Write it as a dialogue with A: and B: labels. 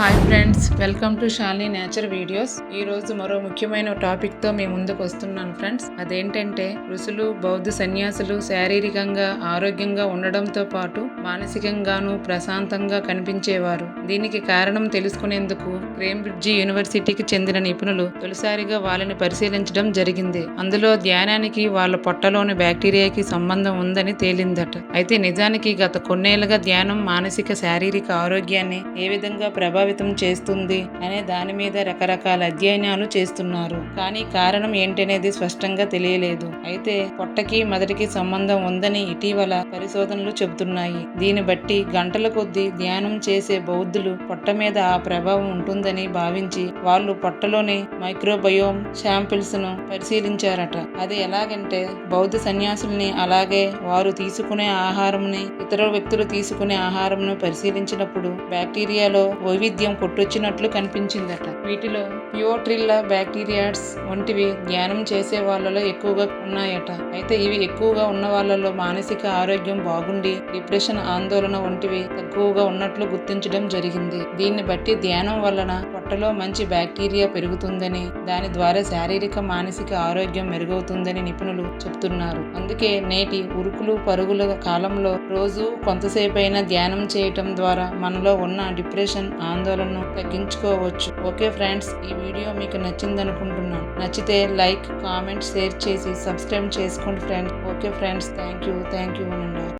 A: Hi friends welcome to Shali nature videos. ఈ రోజు మరో ముఖ్యమైన టాపిక్తో మీ ముందుకు వస్తున్నాను ఫ్రెండ్స్. అదేంటంటే ఋషులు బౌద్ధ సన్యాసులు శారీరకంగా ఆరోగ్యంగా ఉండడంతో పాటు మానసికంగానూ ప్రశాంతంగా కనిపించేవారు. దీనికి కారణం తెలుసుకునేందుకు క్రేంబ్రిడ్జి యూనివర్సిటీకి చెందిన నిపుణులు తొలిసారిగా వాళ్ళని పరిశీలించడం జరిగింది. అందులో ధ్యానానికి వాళ్ళ పొట్టలోని బ్యాక్టీరియాకి సంబంధం ఉందని తేలిందట. అయితే నిజానికి గత కొన్నేళ్ళుగా ధ్యానం మానసిక శారీరక ఆరోగ్యాన్ని ఏ విధంగా ప్రభావితం చేస్తుంది అనే దాని మీద రకరకాల అధ్యయనాలు చేస్తున్నారు. కానీ కారణం ఏంటనేది స్పష్టంగా తెలియలేదు. అయితే పొట్టకి మొదటికి సంబంధం ఉందని ఇటీవల పరిశోధనలు చెబుతున్నాయి. దీన్ని బట్టి గంటల కొద్దీ ధ్యానం చేసే బౌద్ధులు పొట్ట మీద ఆ ప్రభావం ఉంటుందని భావించి వాళ్ళు పొట్టలోని మైక్రోబయోమ్ శాంపిల్స్ను పరిశీలించారట. అది ఎలాగంటే బౌద్ధ సన్యాసుల్ని అలాగే వారు తీసుకునే ఆహారంని ఇతర వ్యక్తులు తీసుకునే ఆహారంను పరిశీలించినప్పుడు బ్యాక్టీరియాలో వైవిధ్య కొట్టొచ్చినట్లు కనిపించిందట. వీటిలో పియోట్రిల్లా బ్యాక్టీరియాస్ వంటివి ధ్యానం చేసే వాళ్ళలో ఎక్కువగా ఉన్నాయట. అయితే ఇవి ఎక్కువగా ఉన్న వాళ్ళలో మానసిక ఆరోగ్యం బాగుండి డిప్రెషన్ ఆందోళన వంటివి తక్కువగా ఉన్నట్లు గుర్తించడం జరిగింది. దీన్ని బట్టి ధ్యానం వలన పొట్టలో మంచి బ్యాక్టీరియా పెరుగుతుందని దాని ద్వారా శారీరక మానసిక ఆరోగ్యం మెరుగవుతుందని నిపుణులు చెప్తున్నారు. అందుకే నేటి ఉరుకులు పరుగుల కాలంలో రోజు కొంతసేపైనా ధ్యానం చేయటం ద్వారా మనలో ఉన్న డిప్రెషన్ ఆందోళనను తగ్గించుకోవచ్చు. ఓకే ఫ్రెండ్స్ ఈ వీడియో మీకు నచ్చింది అనుకుంటున్నాను నచ్చితే లైక్ కామెంట్ షేర్ చేసి సబ్స్క్రైబ్ చేసుకోండి friends. Okay friends thank you thank you అనండి.